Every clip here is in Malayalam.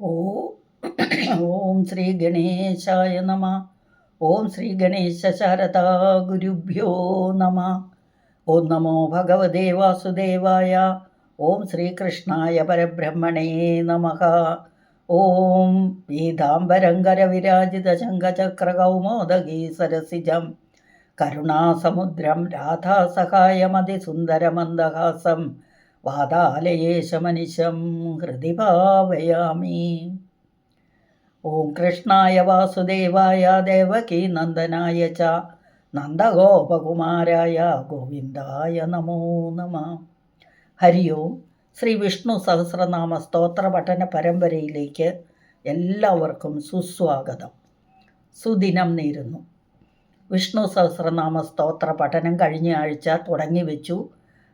ഓ ഓം ശ്രീ ഗണേശായ നമ ഓം ശ്രീ ഗണേശ ശാരദാ ഗുരുഭ്യോ നമ ഓം നമോ ഭഗവതേ വാസുദേവായ ഓം ശ്രീകൃഷ്ണായ പരബ്രഹ്മണേ നമ ഓം പീതാംബരങ്കര വിരാജിത ശങ്കചക്രകൗമോദഗീ സരസിജം കരുണാസമുദ്രം രാധാസഹായമതിസുന്ദരമന്ദഹാസം വാതാലയേശമനിശം ഹൃദി ഭാവയാമി. ഓം കൃഷ്ണായ വാസുദേവായ ദേവകീ നന്ദനായ ച നന്ദഗോപകുമാരായ ഗോവിന്ദായ നമോ നമ. ഹരി ഓം. ശ്രീ വിഷ്ണു സഹസ്രനാമ സ്തോത്ര പഠന പരമ്പരയിലേക്ക് എല്ലാവർക്കും സുസ്വാഗതം. സുദിനം നേരുന്നു. വിഷ്ണു സഹസ്രനാമ സ്തോത്ര പഠനം കഴിഞ്ഞ ആഴ്ച തുടങ്ങി വെച്ചു.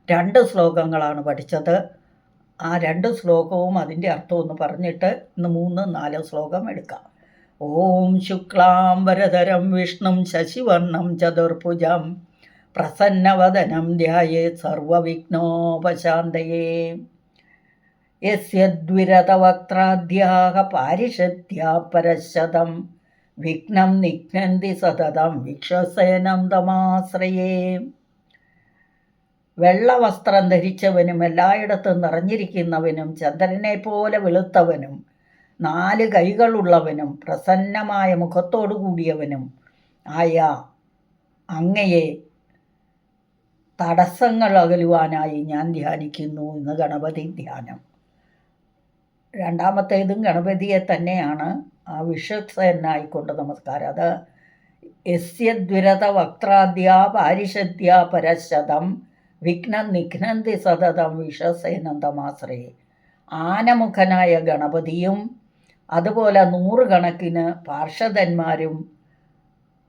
രണ്ട് ശ്ലോകങ്ങളാണ് പഠിച്ചത്. ആ രണ്ട് ശ്ലോകവും അതിന്റെ അർത്ഥവും ഒന്ന് പറഞ്ഞിട്ട് ഇന്ന് മൂന്ന് നാല് ശ്ലോകം എടുക്കാം. ഓം ശുക്ലാം വരതരം വിഷ്ണും ശശിവർണം ചതുർഭുജം പ്രസന്നവദനം ധ്യായേ സർവവിഘ്നോപശാന്തയേ. യസ്യദ്വിരതവക്ത്രാദ്യാഹ പാരിഷദ്ധ്യാ പരശതം വിഘ്നം നിഘ്നന്തി സതതം വിശ്വസേനം തമാശ്രയേ. വെള്ളവസ്ത്രം ധരിച്ചവനും എല്ലായിടത്തും നിറഞ്ഞിരിക്കുന്നവനും ചന്ദ്രനെ പോലെ വെളുത്തവനും നാല് കൈകളുള്ളവനും പ്രസന്നമായ മുഖത്തോടു കൂടിയവനും ആയ അങ്ങയെ തടസ്സങ്ങൾ അകലുവാനായി ഞാൻ ധ്യാനിക്കുന്നു എന്ന് ഗണപതി ധ്യാനം. രണ്ടാമത്തേതും ഗണപതിയെ തന്നെയാണ് ആ വിശ്വസനായിക്കൊണ്ട് നമസ്കാരം. അത് യസ്യദ്വിരത വക്രാദ്യ പാരിഷദ്യ പരശതം വിഘ്നം നിഘ്നന്തി സതതം വിശ്വസേനന്ദമാശ്രയെ ആനമുഖനായ ഗണപതിയും അതുപോലെ നൂറുകണക്കിന് പാർഷദന്മാരും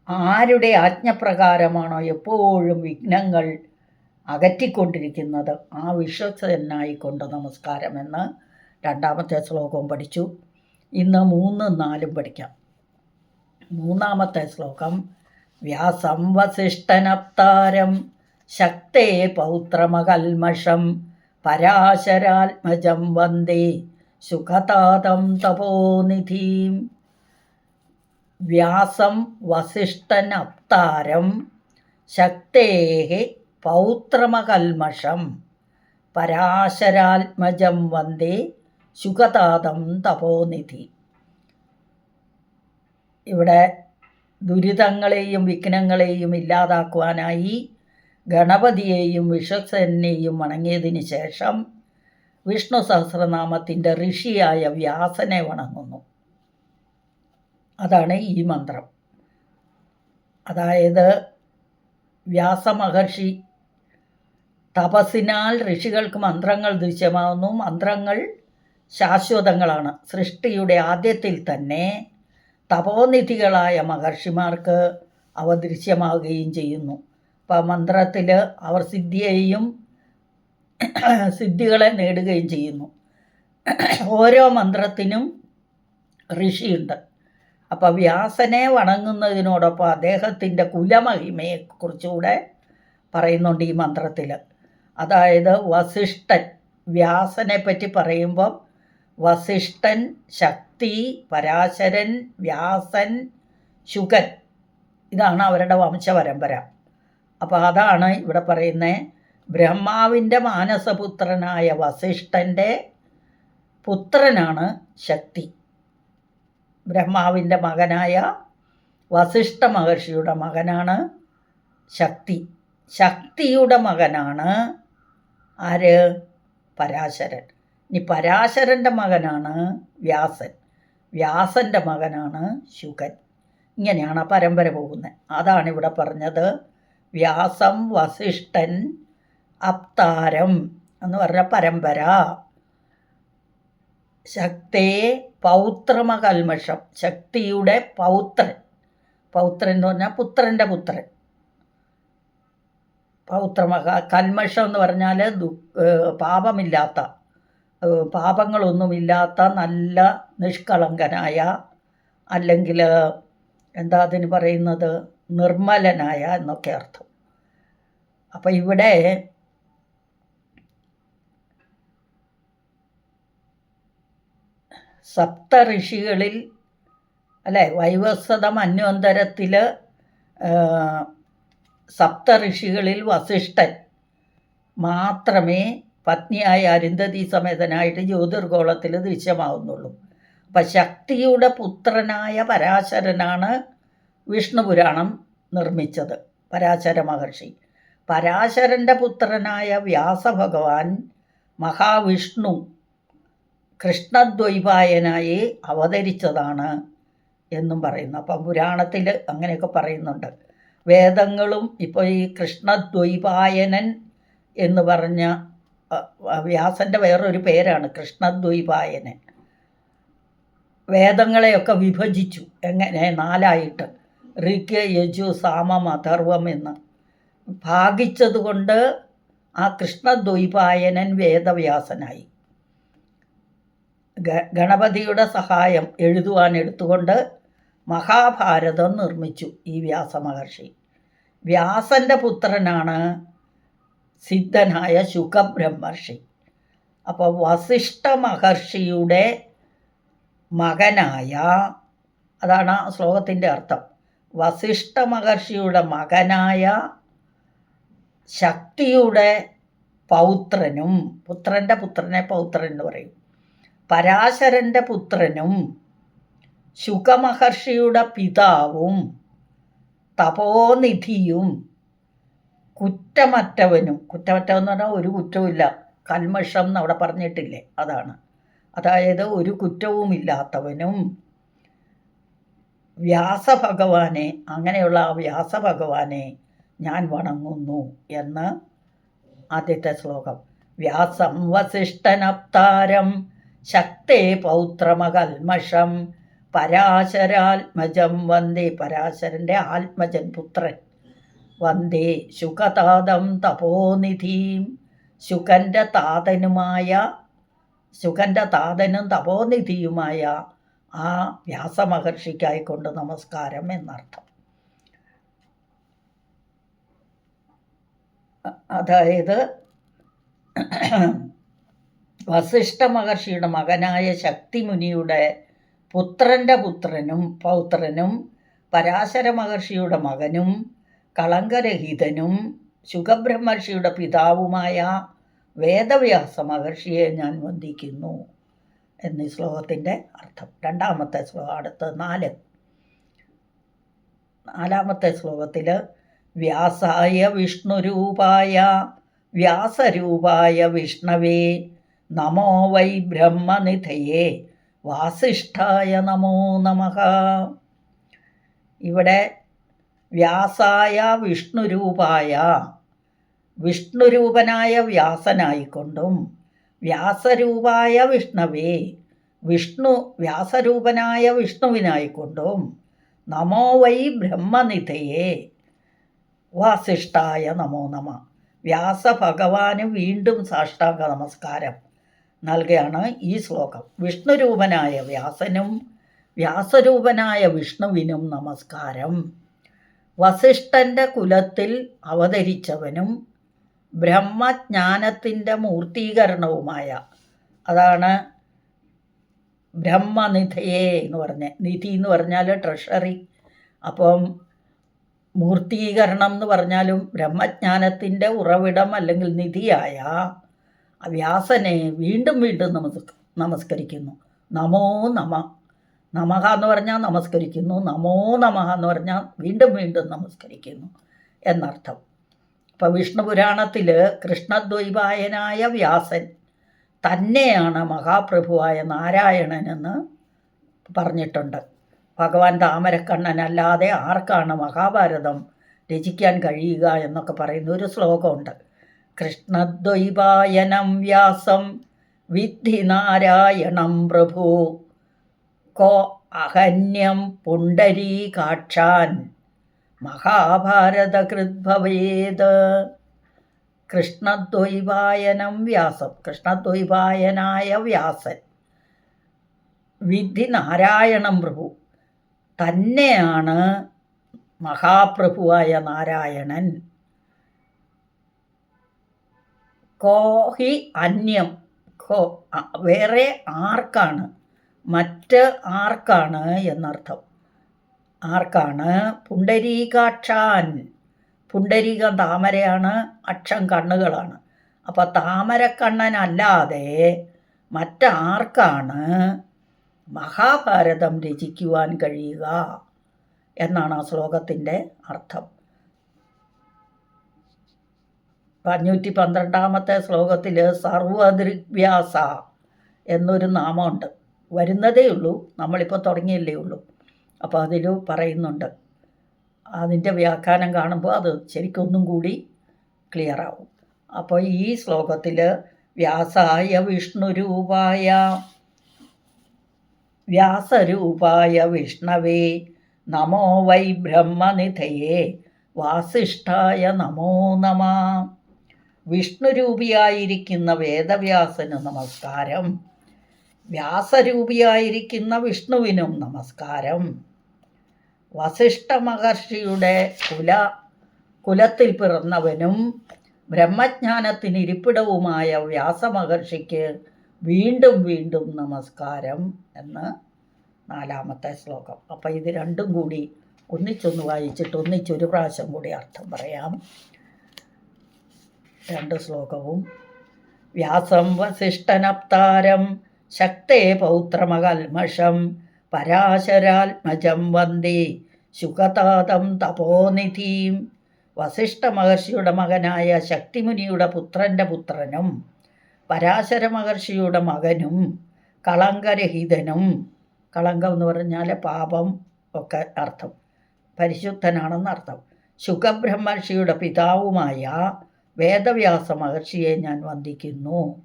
ആരുടെ ആജ്ഞപ്രകാരമാണോ എപ്പോഴും വിഘ്നങ്ങൾ അകറ്റിക്കൊണ്ടിരിക്കുന്നത്? ആ വിശ്വസനായിക്കൊണ്ട് നമസ്കാരമെന്ന് രണ്ടാമത്തെ ശ്ലോകവും പഠിച്ചു. ഇന്ന് മൂന്നും നാലും പഠിക്കാം. മൂന്നാമത്തെ ശ്ലോകം വ്യാസം വസിഷ്ഠനപ്താരം. ശക്തേ പൗത്രമകൽമഷം പരാശരാത്മജം വന്ദേ സുഖതാതം തപോനിധിം വ്യാസം വസിഷ്ഠനപ്താരം ശക്തേ പൗത്രമകൽമഷം പരാശരാത്മജം വന്ദേ സുഖതാതം തപോനിധി ഇവിടെ ദുരിതങ്ങളെയും വിഘ്നങ്ങളെയും ഇല്ലാതാക്കുവാനായി ഗണപതിയെയും വിശ്വസനെയും വണങ്ങിയതിന് ശേഷം വിഷ്ണു സഹസ്രനാമത്തിന്റെ ഋഷിയായ വ്യാസനെ വണങ്ങുന്നു. അതാണ് ഈ മന്ത്രം. അതായത് വ്യാസമഹർഷി തപസ്സിനാൽ ഋഷികൾക്ക് മന്ത്രങ്ങൾ ദൃശ്യമാകുന്നു മന്ത്രങ്ങൾ ശാശ്വതങ്ങളാണ്. സൃഷ്ടിയുടെ ആദ്യത്തിൽ തന്നെ തപോനിധികളായ മഹർഷിമാർക്ക് അവ ദൃശ്യമാവുകയും ചെയ്യുന്നു. മന്ത്രത്തിൽ അവർ സിദ്ധിയെയും സിദ്ധികളെ നേടുകയും ചെയ്യുന്നു. ഓരോ മന്ത്രത്തിനും ഋഷിയുണ്ട്. അപ്പോൾ വ്യാസനെ വണങ്ങുന്നതിനോടൊപ്പം അദ്ദേഹത്തിന്റെ കുലമഹിമയെക്കുറിച്ചുകൂടെ പറയുന്നുണ്ട് ഈ മന്ത്രത്തിൽ അതായത് വസിഷ്ഠൻ വ്യാസനെ പറ്റി പറയുമ്പം വസിഷ്ഠൻ ശക്തി പരാശരൻ വ്യാസൻ ശുഗൻ. ഇതാണ് അവരുടെ വംശപരമ്പര. അപ്പോൾ അതാണ് ഇവിടെ പറയുന്നത് ബ്രഹ്മാവിന്റെ മാനസപുത്രനായ വസിഷ്ഠന്റെ പുത്രനാണ് ശക്തി. ബ്രഹ്മാവിന്റെ മകനായ വസിഷ്ഠ മഹർഷിയുടെ മകനാണ് ശക്തി. ശക്തിയുടെ മകനാണ് ആര്? പരാശരൻ. ഇനി പരാശരന്റെ മകനാണ് വ്യാസൻ. വ്യാസന്റെ മകനാണ് ശുഗൻ. ഇങ്ങനെയാണ് ആ പരമ്പര പോകുന്നത്. അതാണ് ഇവിടെ പറഞ്ഞത്. വ്യാസം വസിഷ്ഠൻ അപ്താരം എന്ന് പറഞ്ഞ പരമ്പര. ശക്തേ പൗത്രമകൽമഷം. ശക്തിയുടെ പൗത്രൻ. പൗത്രൻ എന്ന് പറഞ്ഞാൽ പുത്രന്റെ പുത്രൻ. പൗത്രമക കൽമഷം എന്ന് പറഞ്ഞാൽ ദു പാപമില്ലാത്ത പാപങ്ങളൊന്നുമില്ലാത്ത നല്ല നിഷ്കളങ്കനായ അല്ലെങ്കിൽ എന്താ അതിന് പറയുന്നത്? നിർമ്മലനായ എന്നൊക്കെ അർത്ഥം. അപ്പം ഇവിടെ സപ്ത ഋഷികളിൽ അല്ലേ വൈവസ്വത സപ്ത ഋഷികളിൽ വസിഷ്ഠൻ മാത്രമേ പത്നിയായ അരുന്ധതി സമേതനായിട്ട് ജ്യോതിർഗോളത്തിൽ ദൃശ്യമാവുന്നുള്ളൂ. അപ്പം ശക്തിയുടെ പുത്രനായ പരാശരനാണ് വിഷ്ണു പുരാണം നിർമ്മിച്ചത് പരാശര മഹർഷി. പരാശരന്റെ പുത്രനായ വ്യാസഭഗവാൻ മഹാവിഷ്ണു കൃഷ്ണദ്വൈപായനായി അവതരിച്ചതാണ് എന്നും പറയുന്നു. അപ്പം പുരാണത്തിൽ അങ്ങനെയൊക്കെ പറയുന്നുണ്ട്. വേദങ്ങളും ഇപ്പോൾ ഈ കൃഷ്ണദ്വൈപായനൻ എന്ന് പറഞ്ഞ വ്യാസന്റെ വേറൊരു പേരാണ് കൃഷ്ണദ്വൈപായനൻ. വേദങ്ങളെയൊക്കെ വിഭജിച്ചു. എങ്ങനെ? നാലായിട്ട്. ഋഗ് യജു സാമം അഥർവം എന്ന്. ഭാഗിച്ചതുകൊണ്ട് ആ കൃഷ്ണദ്വൈപായനൻ വേദവ്യാസനായി. ഗണപതിയുടെ സഹായം എഴുതുവാൻ എടുത്തുകൊണ്ട് മഹാഭാരതം നിർമ്മിച്ചു ഈ വ്യാസമഹർഷി. വ്യാസന്റെ പുത്രനാണ് സിദ്ധനായ ശുഖബ്രഹ്മർഷി. അപ്പോൾ വസിഷ്ഠ മഹർഷിയുടെ മകനായ അതാണ് ആ ശ്ലോകത്തിന്റെ അർത്ഥം. വസിഷ്ഠ മഹർഷിയുടെ മകനായ ശക്തിയുടെ പൗത്രനും പുത്രന്റെ പുത്രനെ പൗത്രൻ എന്ന് പറയും. പരാശരന്റെ പുത്രനും ശുഖമഹർഷിയുടെ പിതാവും തപോനിധിയും കുറ്റമറ്റവനും. കുറ്റമറ്റവൻ എന്ന് പറഞ്ഞാൽ ഒരു കുറ്റവുമില്ല. കൽമഷം എന്ന് അവിടെ പറഞ്ഞിട്ടില്ലേ? അതാണ്. അതായത് ഒരു കുറ്റവുമില്ലാത്തവനും വ്യാസഭഗവാനെ അങ്ങനെയുള്ള ആ വ്യാസഭഗവാനെ ഞാൻ വണങ്ങുന്നു എന്ന് ആദ്യത്തെ ശ്ലോകം. വ്യാസം വസിഷ്ഠനപ്താരം ശക്തേ പൗത്രമകൽമഷം പരാശരാത്മജം വന്ദേ പരാശരന്റെ ആത്മജൻ പുത്രൻ വന്ദേ ശുഖതാതം തപോനിധിയും ശുഖന്റെ താതനുമായ ശുഖന്റെ താതനും തപോനിധിയുമായ ആ വ്യാസമഹർഷിക്കായിക്കൊണ്ട് നമസ്കാരം എന്നർത്ഥം. അതായത് വസിഷ്ഠ മഹർഷിയുടെ മകനായ ശക്തിമുനിയുടെ പുത്രന്റെ പുത്രനും പൗത്രനും പരാശര മഹർഷിയുടെ മകനും കളങ്കരഹിതനും ശുഖബ്രഹ്മർഷിയുടെ പിതാവുമായ വേദവ്യാസ മഹർഷിയെ ഞാൻ വന്ദിക്കുന്നു എന്നീ ശ്ലോകത്തിന്റെ അർത്ഥം. രണ്ടാമത്തെ ശ്ലോകം അടുത്ത നാല്. നാലാമത്തെ ശ്ലോകത്തിൽ വ്യാസായ വിഷ്ണുരൂപായ വ്യാസരൂപായ വിഷ്ണവേ നമോ വൈ ബ്രഹ്മനിധയേ വാസിഷ്ഠായ നമോ നമ. ഇവിടെ വ്യാസായ വിഷ്ണുരൂപായ വിഷ്ണുരൂപനായ വ്യാസനായിക്കൊണ്ടും വ്യാസരൂപായ വിഷ്ണവേ വിഷ്ണു വ്യാസരൂപനായ വിഷ്ണുവിനായിക്കൊണ്ടും നമോ വൈ ബ്രഹ്മനിധയേ വാസിഷ്ഠായ നമോ നമ. വ്യാസ ഭഗവാന് വീണ്ടും സാഷ്ടാംഗ നമസ്കാരം നൽകുകയാണ് ഈ ശ്ലോകം. വിഷ്ണുരൂപനായ വ്യാസനും വ്യാസരൂപനായ വിഷ്ണുവിനും നമസ്കാരം. വസിഷ്ഠന്റെ കുലത്തിൽ അവതരിച്ചവനും ബ്രഹ്മജ്ഞാനത്തിന്റെ മൂർത്തീകരണവുമായ അതാണ് ബ്രഹ്മനിധയെ എന്ന് പറഞ്ഞ നിധി എന്ന് പറഞ്ഞാൽ ട്രഷറി. അപ്പം മൂർത്തീകരണം എന്ന് പറഞ്ഞാലും ബ്രഹ്മജ്ഞാനത്തിന്റെ ഉറവിടം അല്ലെങ്കിൽ നിധിയായ വ്യാസനെ വീണ്ടും വീണ്ടും നമസ് നമസ്കരിക്കുന്നു. നമോ നമ. നമഹ എന്ന് പറഞ്ഞാൽ നമസ്കരിക്കുന്നു. നമോ നമഃ എന്ന് പറഞ്ഞാൽ വീണ്ടും വീണ്ടും നമസ്കരിക്കുന്നു എന്നർത്ഥം. ഇപ്പം വിഷ്ണു പുരാണത്തിൽ കൃഷ്ണദ്വൈപായനായ വ്യാസൻ തന്നെയാണ് മഹാപ്രഭുവായ നാരായണനെന്ന് പറഞ്ഞിട്ടുണ്ട്. ഭഗവാൻ താമരക്കണ്ണനല്ലാതെ ആർക്കാണ് മഹാഭാരതം രചിക്കാൻ കഴിയുക എന്നൊക്കെ പറയുന്ന ഒരു ശ്ലോകമുണ്ട്. കൃഷ്ണദ്വൈപായനം വ്യാസം വിദ്ധി നാരായണം പ്രഭു. കോ അഹന്യം പുണ്ടരീകാക്ഷാൻ മഹാഭാരതകൃദ്ഭവേത് കൃഷ്ണദ്വൈപായനം വ്യാസം. കൃഷ്ണദ്വൈപായനായ വ്യാസൻ. വിധി നാരായണം പ്രഭു. തന്നെയാണ് മഹാപ്രഭുവായ നാരായണൻ. കോഹി അന്യം കോ വേറെ ആർക്കാണ്? മറ്റ് ആർക്കാണ് എന്നർത്ഥം. ആർക്കാണ്? പുണ്ടരീകാക്ഷാൻ. പുണ്ടരീകം താമരയാണ് അക്ഷം കണ്ണുകളാണ്. അപ്പോൾ താമരക്കണ്ണനല്ലാതെ മറ്റാർക്കാണ് മഹാഭാരതം രചിക്കുവാൻ കഴിയുക എന്നാണ് ആ ശ്ലോകത്തിന്റെ അർത്ഥം. അഞ്ഞൂറ്റി പന്ത്രണ്ടാമത്തെ ശ്ലോകത്തിൽ സർവദൃഗ്വ്യാസ എന്നൊരു നാമമുണ്ട്. വരുന്നതേ ഉള്ളൂ നമ്മളിപ്പോൾ തുടങ്ങിയല്ലേ ഉള്ളൂ. അപ്പോൾ അതിൽ പറയുന്നുണ്ട്. അതിന്റെ വ്യാഖ്യാനം കാണുമ്പോൾ അത് ശരിക്കൊന്നും കൂടി ക്ലിയർ ആവും അപ്പോൾ ഈ ശ്ലോകത്തിൽ വ്യാസായ വിഷ്ണുരൂപായ വ്യാസരൂപായ വിഷ്ണവേ നമോ വൈ ബ്രഹ്മനിധയേ വാസിഷ്ഠായ നമോ നമ. വിഷ്ണുരൂപിയായിരിക്കുന്ന വേദവ്യാസന് നമസ്കാരം. വ്യാസരൂപിയായിരിക്കുന്ന വിഷ്ണുവിനും നമസ്കാരം. വസിഷ്ഠ മഹർഷിയുടെ കുല കുലത്തിൽ പിറന്നവനും ബ്രഹ്മജ്ഞാനത്തിന് ഇരിപ്പിടവുമായ വ്യാസമഹർഷിക്ക് വീണ്ടും വീണ്ടും നമസ്കാരം എന്ന് നാലാമത്തെ ശ്ലോകം. അപ്പം ഇത് രണ്ടും കൂടി ഒന്നിച്ചൊന്ന് വായിച്ചിട്ട് ഒന്നിച്ചൊരു പ്രാവശ്യം കൂടി അർത്ഥം പറയാം. രണ്ട് ശ്ലോകവും. വ്യാസം വസിഷ്ഠനപ്താരം ശക്തേ പൗത്രമകൽമഷം പരാശരാത്മജം വന്ദേ ശുഖതാതം തപോനിധിയും വസിഷ്ഠ മഹർഷിയുടെ മകനായ ശക്തിമുനിയുടെ പുത്രന്റെ പുത്രനും പരാശര മഹർഷിയുടെ മകനും കളങ്കരഹിതനും. കളങ്കം എന്ന് പറഞ്ഞാൽ പാപം ഒക്കെ അർത്ഥം. പരിശുദ്ധനാണെന്ന് അർത്ഥം. ശുഖബ്രഹ്മർഷിയുടെ പിതാവുമായ വേദവ്യാസ മഹർഷിയെ ഞാൻ വന്ദിക്കുന്നു.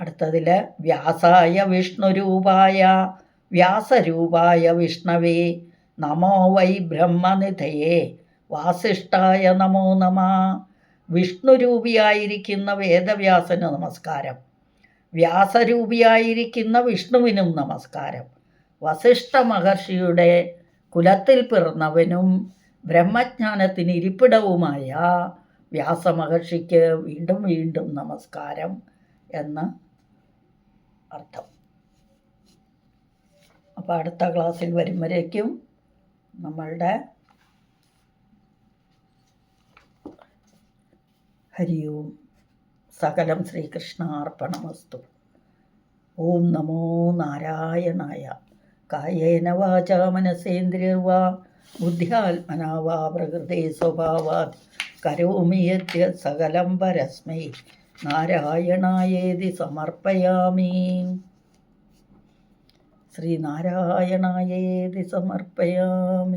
അടുത്തതിൽ വ്യാസായ വിഷ്ണുരൂപായ വ്യാസരൂപായ വിഷ്ണവേ നമോ വൈ ബ്രഹ്മനിധയേ വാസിഷ്ഠായ നമോ നമ. വിഷ്ണുരൂപിയായിരിക്കുന്ന വേദവ്യാസന് നമസ്കാരം. വ്യാസരൂപിയായിരിക്കുന്ന വിഷ്ണുവിനും നമസ്കാരം. വസിഷ്ഠ മഹർഷിയുടെ കുലത്തിൽ പിറന്നവനും ബ്രഹ്മജ്ഞാനത്തിന് ഇരിപ്പിടവുമായ വ്യാസമഹർഷിക്ക് വീണ്ടും വീണ്ടും നമസ്കാരം എന്ന് അർത്ഥം. അപ്പോൾ അടുത്ത ക്ലാസ്സിൽ വരുമ്പോഴേക്കും നമ്മളുടെ ഹരി ഓം സകലം ശ്രീകൃഷ്ണാർപ്പണമസ്തു. ഓം നമോ നാരായണായ. കായേന വാച മനസേന്ദ്രിയർവാ. ബുദ്ധ്യാത്മനാ വാ പ്രകൃതേ സ്വഭാവാത് കരോമി സകലം പരസ്മൈ. നാരായണായേതി സമർപ്പയാമി. ശ്രീനാരായണായേതി സമർപ്പയാമി.